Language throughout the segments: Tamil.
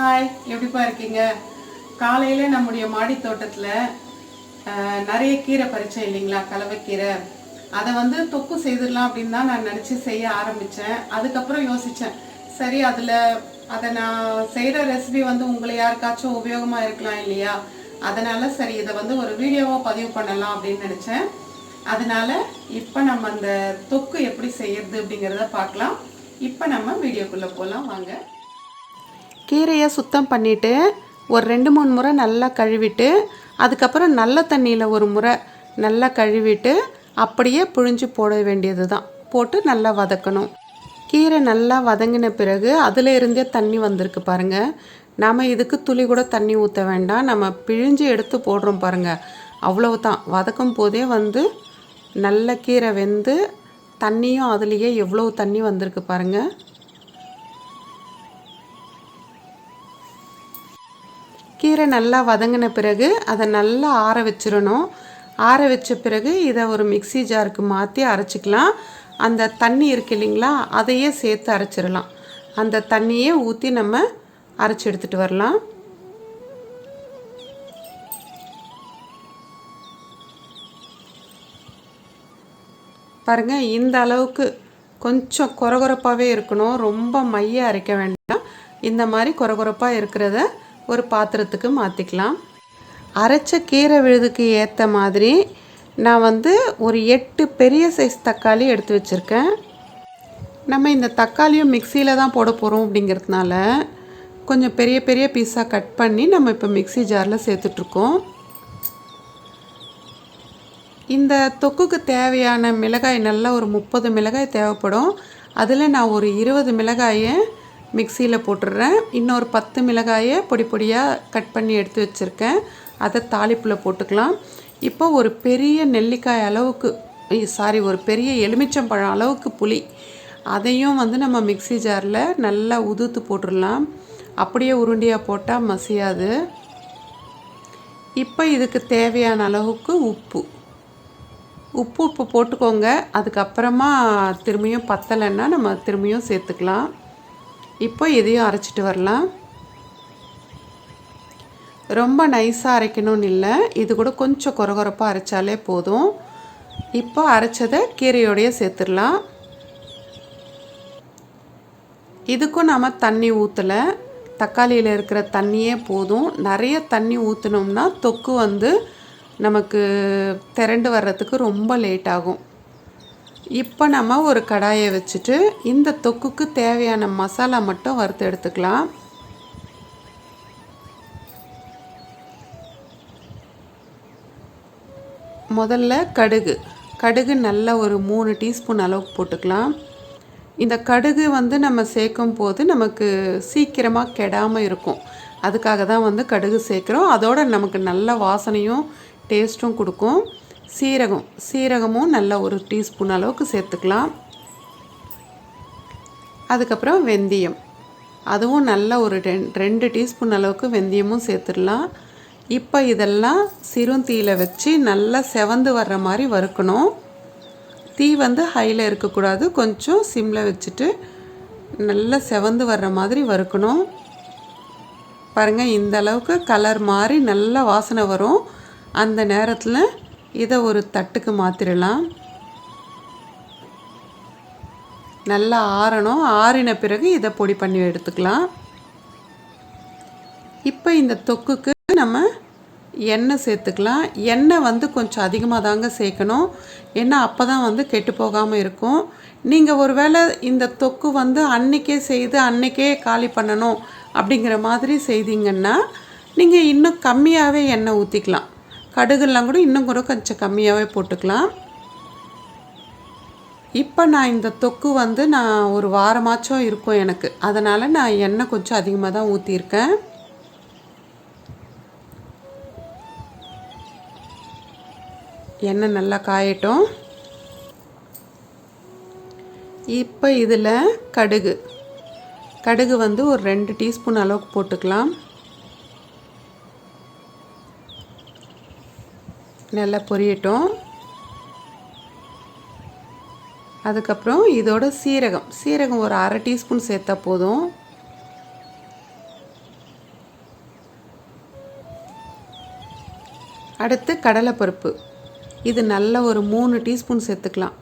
ஹாய் எப்படிப்பா இருக்கீங்க? காலையில் நம்முடைய மாடி தோட்டத்தில் நிறைய கீரை பறிச்சேன் இல்லைங்களா கலவைக்கீரை. அதை வந்து தொக்கு செய்திடலாம் அப்படின்னு தான் நான் நினச்சி செய்ய ஆரம்பித்தேன் அதுக்கப்புறம் யோசித்தேன் சரி அதில் அதை நான் செய்கிற ரெசிபி வந்து உங்களை யாருக்காச்சும் உபயோகமாக இருக்கலாம் இல்லையா? அதனால் சரி இதை வந்து ஒரு வீடியோவாக பதிவு பண்ணலாம் அப்படின்னு நினச்சேன். அதனால் இப்போ நம்ம அந்த தொக்கு எப்படி செய்யறது அப்படிங்கிறத பார்க்கலாம். இப்போ நம்ம வீடியோக்குள்ளே போகலாம் வாங்க. கீரையை சுத்தம் பண்ணிவிட்டு ஒரு ரெண்டு மூணு முறை நல்லா கழுவிட்டு அதுக்கப்புறம் நல்ல தண்ணியில் ஒரு முறை நல்லா கழுவிட்டு அப்படியே புழிஞ்சு போட வேண்டியது தான் போட்டு நல்லா வதக்கணும். கீரை நல்லா வதங்கின பிறகு அதில் இருந்தே தண்ணி வந்திருக்கு பாருங்கள் நாம் இதுக்கு துளி கூட தண்ணி ஊற்ற வேண்டாம். நம்ம பிழிஞ்சு எடுத்து போடுறோம் பாருங்கள் அவ்வளவு தான் வதக்கும் போதே வந்து நல்ல கீரை வெந்து தண்ணியும் அதுலேயே எவ்வளோ தண்ணி வந்திருக்கு பாருங்கள் கீரை நல்லா வதங்கின பிறகு அதை நல்லா ஆற வச்சிடணும். ஆற வச்ச பிறகு இதை ஒரு மிக்ஸி ஜாருக்கு மாற்றி அரைச்சிக்கலாம். அந்த தண்ணி இருக்கு இல்லைங்களா அதையே சேர்த்து அரைச்சிடலாம். அந்த தண்ணியே ஊற்றி நம்ம அரைச்சி எடுத்துகிட்டு வரலாம். பாருங்கள் இந்த அளவுக்கு கொஞ்சம் குறகுறப்பாகவே இருக்கணும். ரொம்ப மைய அரைக்க வேண்டாம். இந்த மாதிரி குறகுறப்பாக இருக்கிறத ஒரு பாத்திரத்துக்கு மாற்றிக்கலாம் அரைச்ச கீரை விழுதுக்கு ஏற்ற மாதிரி நான் வந்து ஒரு எட்டு பெரிய சைஸ் தக்காளி எடுத்து வச்சுருக்கேன். நம்ம இந்த தக்காளியும் மிக்சியில் தான் போட போகிறோம் அப்படிங்கிறதுனால கொஞ்சம் பெரிய பெரிய பீஸாக கட் பண்ணி நம்ம இப்போ மிக்ஸி ஜாரில் சேர்த்துட்ருக்கோம். இந்த தொக்குக்கு தேவையான மிளகாய் நல்லா ஒரு முப்பது மிளகாய் தேவைப்படும். அதில் நான் ஒரு இருபது மிளகாயை மிக்சியில் போட்டுடுறேன். இன்னொரு பத்து மிளகாயை பொடி பொடியாக கட் பண்ணி எடுத்து வச்சுருக்கேன். அதை தாளிப்பில் போட்டுக்கலாம். இப்போ ஒரு பெரிய நெல்லிக்காய் அளவுக்கு சாரி ஒரு பெரிய எலுமிச்சம்பழம் அளவுக்கு புளி. அதையும் வந்து நம்ம மிக்ஸி ஜாரில் நல்லா உதுத்து போட்டுடலாம். அப்படியே உருண்டியாக போட்டால் மசியாது. இப்போ இதுக்கு தேவையான அளவுக்கு உப்பு. உப்பு உப்பு போட்டுக்கோங்க. அதுக்கப்புறமா திரும்பியும் பத்தலைன்னா நம்ம திரும்பியும் சேர்த்துக்கலாம். இப்போ இதையும் அரைச்சிட்டு வரலாம். ரொம்ப நைஸாக அரைக்கணும்னு இல்லை. இது கூட கொஞ்சம் குறகுறப்பாக அரைச்சாலே போதும். இப்போ அரைச்சதை கீரையோடையே சேர்த்துடலாம். இதுக்கும் நாம் தண்ணி ஊற்றலை தக்காளியில் இருக்கிற தண்ணியே போதும். நிறைய தண்ணி ஊற்றினோம்னா தொக்கு வந்து நமக்கு திரண்டு வர்றதுக்கு ரொம்ப லேட் ஆகும். இப்போ நம்ம ஒரு கடாயை வச்சுட்டு இந்த தொக்குக்கு தேவையான மசாலா மட்டும் வறுத்து எடுத்துக்கலாம். முதல்ல கடுகு. கடுகு நல்ல ஒரு மூணு டீஸ்பூன் அளவுக்கு போட்டுக்கலாம். இந்த கடுகு வந்து நம்ம சேர்க்கும் போது நமக்கு சீக்கிரமாக கெடாமல் இருக்கும். அதுக்காக தான் வந்து கடுகு சேர்க்குறோம். அதோட நமக்கு நல்ல வாசனையும் டேஸ்ட்டும் கொடுக்கும். சீரகம் சீரகமும் நல்ல ஒரு டீஸ்பூன் அளவுக்கு சேர்த்துக்கலாம். அதுக்கப்புறம் வெந்தயம். அதுவும் நல்ல ஒரு ரெண் ரெண்டு டீஸ்பூன் அளவுக்கு வெந்தயமும் சேர்த்துடலாம். இப்போ இதெல்லாம் சிறும் தீயில் வச்சு நல்லா செவந்து வர்ற மாதிரி வறுக்கணும். தீ வந்து ஹையில் இருக்கக்கூடாது. கொஞ்சம் சிம்மில் வச்சுட்டு நல்லா செவந்து வர்ற மாதிரி வறுக்கணும். பாருங்கள் இந்த அளவுக்கு கலர் மாதிரி நல்லா வாசனை வரும். அந்த நேரத்தில் இதை ஒரு தட்டுக்கு மாற்றிடலாம் நல்லா ஆறணும். ஆறின பிறகு இதை பொடி பண்ணி எடுத்துக்கலாம். இப்போ இந்த தொக்குக்கு நம்ம எண்ணெய் சேர்த்துக்கலாம். எண்ணெய் வந்து கொஞ்சம் அதிகமாக தாங்க சேர்க்கணும். ஏன்னா அப்போ தான் வந்து கெட்டு போகாமல் இருக்கும். நீங்கள் ஒருவேளை இந்த தொக்கு வந்து அன்னைக்கே செய்து அன்னைக்கே காலி பண்ணணும் அப்படிங்கிற மாதிரி செய்தீங்கன்னா நீங்கள் இன்னும் கம்மியாகவே எண்ணெய் ஊற்றிக்கலாம் கடுகுலாம் கூட இன்னும் கூட கொஞ்சம் கம்மியாகவே போட்டுக்கலாம். இப்போ நான் இந்த தொக்கு வந்து நான் ஒரு வாரமாச்சும் இருக்கும் எனக்கு. அதனால் நான் எண்ணெய் கொஞ்சம் அதிகமாக தான் ஊற்றியிருக்கேன் எண்ணெய் நல்லா காயட்டும். இப்போ இதில் கடுகு. கடுகு வந்து ஒரு ரெண்டு டீஸ்பூன் அளவுக்கு போட்டுக்கலாம். நல்லா பொரியட்டும். அதுக்கப்புறம் இதோட சீரகம். சீரகம் ஒரு அரை டீஸ்பூன் சேர்த்தா போதும். அடுத்து கடலைப்பருப்பு. இது நல்ல ஒரு மூணு டீஸ்பூன் சேர்த்துக்கலாம்.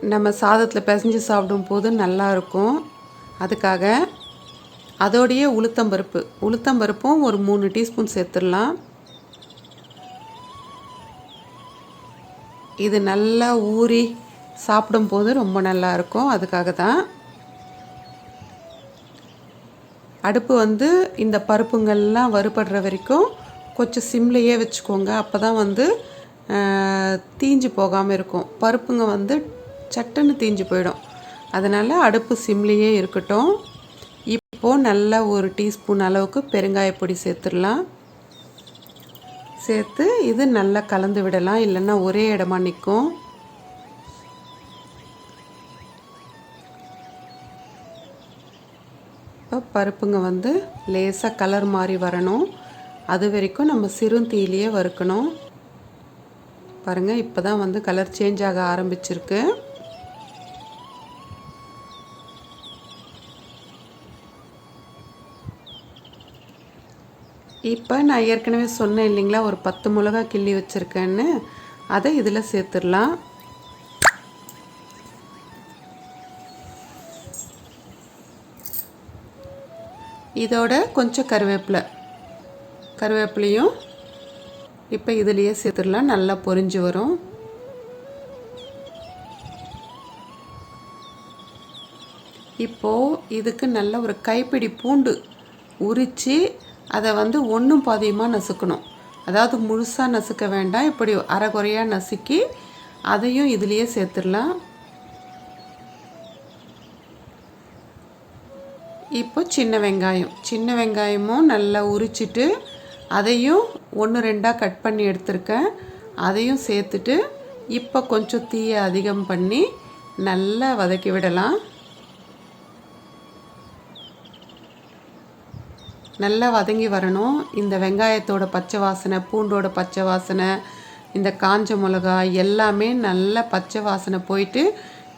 நம்ம சாதத்தில் பிசைஞ்சு சாப்பிடும் போது நல்லாயிருக்கும் அதுக்காக அதோடைய உளுத்தம்பருப்பு. உளுத்தம்பருப்பும் ஒரு மூணு டீஸ்பூன் சேர்த்துடலாம். இது நல்லா ஊறி சாப்பிடும்போது ரொம்ப நல்லா இருக்கும் அதுக்காக தான் அடுப்பு வந்து இந்த பருப்புங்கள்லாம் வறுபடுற வரைக்கும் கொஞ்சம் சிம்லேயே வச்சுக்கோங்க. அப்போ தான் வந்து தீஞ்சு போகாமல் இருக்கும். பருப்புங்க வந்து சட்டுன்னு தீஞ்சு போயிடும். அதனால் அடுப்பு சிம்லேயே இருக்கட்டும். இப்போது நல்ல ஒரு டீஸ்பூன் அளவுக்கு பெருங்காயப்பொடி சேர்த்துடலாம். சேர்த்து இது நல்லா கலந்து விடலாம். இல்லைன்னா ஒரே இடமா நிற்கும். இப்போ பருப்புங்க வந்து லேசாக கலர் மாதிரி வரணும். அது வரைக்கும் நம்ம சிறுந்தீலியே வறுக்கணும். பாருங்கள் இப்போ தான் வந்து கலர் சேஞ்ச் ஆக ஆரம்பிச்சிருக்கு. இப்போ நான் ஏற்கனவே சொன்னேன் இல்லைங்களா ஒரு பத்து மிளகா கிள்ளி வச்சுருக்கேன்னு. அதை இதில் சேர்த்துடலாம். இதோட கொஞ்சம் கருவேப்பிலை. கருவேப்பிலையும் இப்போ இதுலேயே சேர்த்துடலாம் நல்லா பொரிஞ்சு வரும். இப்போது இதுக்கு நல்ல ஒரு கைப்பிடி பூண்டு உரித்து அதை வந்து ஒன்றும் பாதியமாக நசுக்கணும். அதாவது முழுசாக நசுக்க வேண்டாம் இப்படி அரைகுறையாக நசுக்கி அதையும் இதுலேயே சேர்த்துடலாம். இப்போ சின்ன வெங்காயம். சின்ன வெங்காயமும் நல்லா உரிச்சிட்டு அதையும் ஒன்று ரெண்டாக கட் பண்ணி எடுத்திருக்கேன். அதையும் சேர்த்துட்டு இப்போ கொஞ்சம் தீயை அதிகம் பண்ணி நல்லா வதக்கி விடலாம். நல்லா வதங்கி வரணும். இந்த வெங்காயத்தோட பச்சை வாசனை பூண்டோட பச்சை வாசனை இந்த காஞ்ச மிளகா எல்லாமே நல்லா பச்சை வாசனை போயிட்டு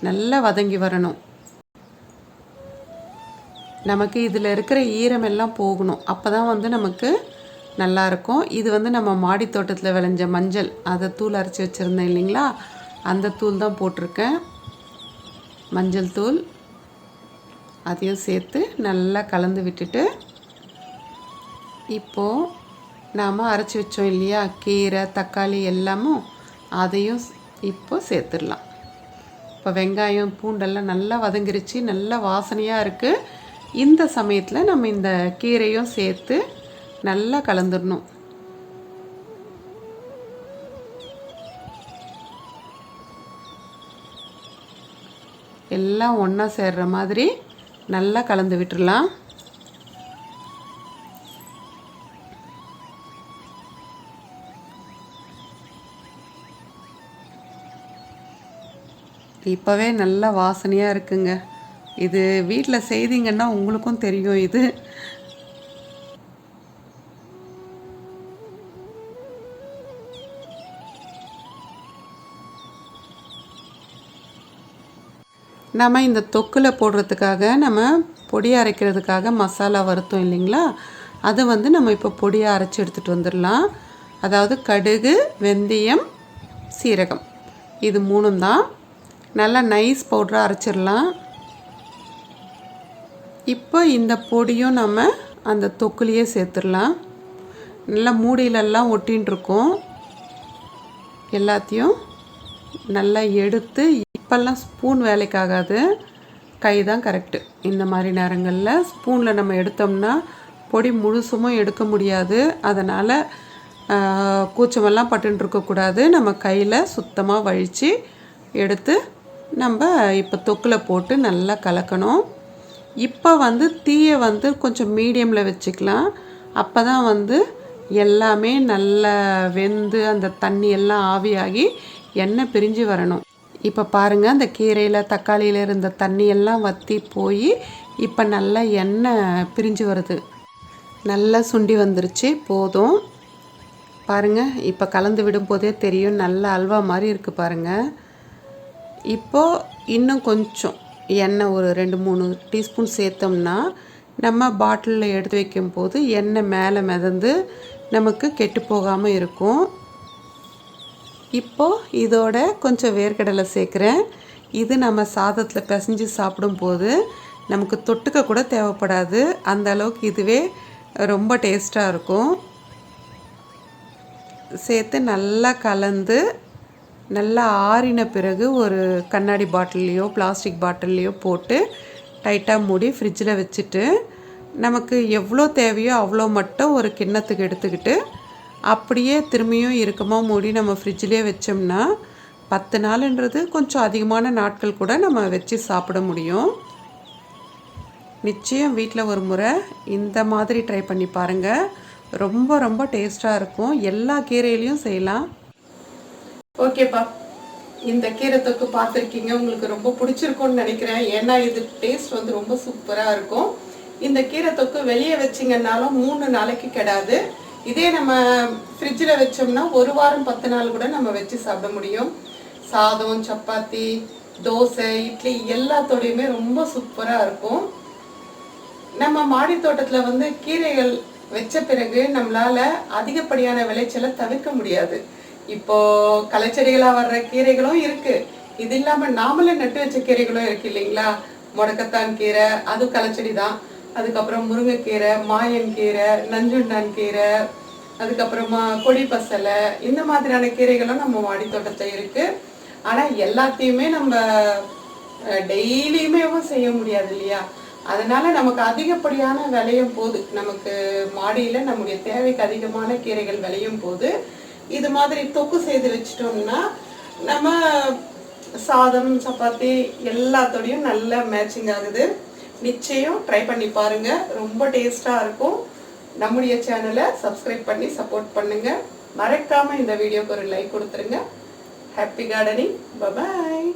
நல்லா வதங்கி வரணும். நமக்கு இதில் இருக்கிற ஈரமெல்லாம் போகணும். அப்போ தான் வந்து நமக்கு நல்லா இருக்கும். இது வந்து நம்ம மாடி தோட்டத்தில் விளைஞ்ச மஞ்சள். அதை தூள் அரைச்சி வச்சுருந்தேன் இல்லைங்களா? அந்த தூள் தான் போட்டிருக்கேன். மஞ்சள் தூள் அதையும் சேர்த்து நல்லா கலந்து விட்டுட்டு இப்போது நாம் அரைச்சி வச்சோம் இல்லையா? கீரை தக்காளி எல்லாமும் அதையும் இப்போ சேர்த்துடலாம். இப்போ வெங்காயம் பூண்டெல்லாம் நல்லா வதங்கிருச்சு நல்லா வாசனையாக இருக்குது இந்த சமயத்தில் நம்ம இந்த கீரையும் சேர்த்து நல்லா கலந்துடணும். எல்லாம் ஒன்றா சேர்ற மாதிரி நல்லா கலந்து விட்டுடலாம். இப்போவே நல்ல வாசனையாக இருக்குங்க. இது வீட்டில் செய்தீங்கன்னா உங்களுக்கும் தெரியும் இது. நம்ம இந்த தொக்கில் போடுறதுக்காக நம்ம பொடி அரைக்கிறதுக்காக மசாலா வருத்தம் இல்லைங்களா? அதை வந்து நம்ம இப்போ பொடியாக அரைச்சி எடுத்துகிட்டு வந்துடலாம். அதாவது கடுகு வெந்தயம் சீரகம். இது மூணும் தான். நல்லா நைஸ் பவுடராக அரைச்சிடலாம். இப்போ இந்த பொடியும் நம்ம அந்த தொக்குலேயே சேர்த்துடலாம். நல்லா மூடியிலெல்லாம் ஒட்டின்ட்டுருக்கோம் எல்லாத்தையும் நல்லா எடுத்து இப்போல்லாம் ஸ்பூன் வேலைக்காகாது. கை தான் கரெக்டு இந்த மாதிரி நேரங்களில் ஸ்பூனில் நம்ம எடுத்தோம்னா பொடி முழுசுமும் எடுக்க முடியாது. அதனால் கூச்சமெல்லாம் பட்டுன்னு இருக்கக்கூடாது நம்ம கையில் சுத்தமாக வழித்து எடுத்து நம்ம இப்போ தொக்கில் போட்டு நல்லா கலக்கணும். இப்போ வந்து தீயை வந்து கொஞ்சம் மீடியமில் வச்சுக்கலாம். அப்போ தான் வந்து எல்லாமே நல்லா வெந்து அந்த தண்ணி எல்லாம் ஆவியாகி எண்ணெய் பிரிஞ்சு வரணும். இப்போ பாருங்கள் அந்த கீரையில் தக்காளியில் இருந்த தண்ணி எல்லாம் வற்றி போய் இப்போ நல்லா எண்ணெய் பிரிஞ்சு வருது. நல்லா சுண்டி வந்துருச்சு போதும். பாருங்கள் இப்போ கலந்து விடும்போதே தெரியும் நல்ல அல்வா மாதிரி இருக்குது பாருங்கள் இப்போது இன்னும் கொஞ்சம் எண்ணெய் ஒரு ரெண்டு மூணு டீஸ்பூன் சேர்த்தோம்னா நம்ம பாட்டிலில் எடுத்து வைக்கும்போது எண்ணெய் மேலே மிதந்து நமக்கு கெட்டு போகாமல் இருக்கும். இப்போ இதோட கொஞ்சம் வேர்க்கடலை சேர்க்குறேன். இது நம்ம சாதத்தில் பிசைஞ்சு சாப்பிடும்போது நமக்கு தொட்டுக்க கூட தேவைப்படாது. அந்த அளவுக்கு இதுவே ரொம்ப டேஸ்ட்டாக இருக்கும். சேர்த்து நல்லா கலந்து நல்லா ஆறின பிறகு ஒரு கண்ணாடி பாட்டில்லையோ பிளாஸ்டிக் பாட்டில்லையோ போட்டு டைட்டாக மூடி ஃப்ரிட்ஜில் வச்சுட்டு நமக்கு எவ்வளோ தேவையோ அவ்வளோ மட்டும் ஒரு கிண்ணத்துக்கு எடுத்துக்கிட்டு அப்படியே திரும்பியும் இருக்கமா மூடி நம்ம ஃப்ரிட்ஜிலே வச்சோம்னா பத்து நாளுன்றது கொஞ்சம் அதிகமான நாட்கள் கூட நம்ம வச்சு சாப்பிட முடியும். நிச்சயம் வீட்டில் ஒரு முறை இந்த மாதிரி ட்ரை பண்ணி பாருங்கள் ரொம்ப ரொம்ப டேஸ்ட்டாக இருக்கும். எல்லா கீரையிலையும் செய்யலாம். ஓகேப்பா. இந்த கீரை தொக்கு பார்த்துருக்கீங்க. உங்களுக்கு ரொம்ப பிடிச்சிருக்கும்னு நினைக்கிறேன். ஏன்னா இது டேஸ்ட் வந்து ரொம்ப சூப்பராக இருக்கும். இந்த கீரை தொக்கு வெளியே வச்சிங்கன்னாலும் மூணு நாளைக்கு கெடாது. இதே நம்ம ஃப்ரிட்ஜில் வச்சோம்னா ஒரு வாரம் பத்து நாள் கூட நம்ம வச்சு சாப்பிட முடியும். சாதம் சப்பாத்தி தோசை இட்லி எல்லாத்தோடையுமே ரொம்ப சூப்பராக இருக்கும். நம்ம மாடி தோட்டத்தில் வந்து கீரைகள் வச்ச பிறகு நம்மளால அதிகப்படியான விளைச்சலை தவிர்க்க முடியாது. இப்போ களைச்செடிகளா வர்ற கீரைகளும் இருக்கு. இது இல்லாம நாமளே நட்டு வச்ச கீரைகளும் இருக்கு இல்லைங்களா? முடக்கத்தான் கீரை அது களைச்செடி தான் அதுக்கப்புறம் முருங்கைக்கீரை மாயன் கீரை நஞ்சுண்டான் கீரை அதுக்கப்புறமா கொடி பசலை இந்த மாதிரியான கீரைகளும் நம்ம மாடி தோட்டத்தை இருக்கு. ஆனா எல்லாத்தையுமே நம்ம டெய்லியுமே செய்ய முடியாது இல்லையா? அதனால நமக்கு அதிகப்படியான விளையும் போது நமக்கு மாடியில நம்முடைய தேவைக்கு அதிகமான கீரைகள் விளையும் போது இது மாதிரி தொக்கு செய்து வச்சிட்டோம்னா நம்ம சாதம் சப்பாத்தி எல்லாத்தோடையும் நல்ல மேட்சிங் ஆகுது. நிச்சயம் ட்ரை பண்ணி பாருங்க. ரொம்ப டேஸ்டாக இருக்கும். நம்முடைய சேனலை சப்ஸ்கிரைப் பண்ணி சப்போர்ட் பண்ணுங்க. மறக்காம இந்த வீடியோக்கு ஒரு லைக் கொடுத்துருங்க. Happy gardening bye bye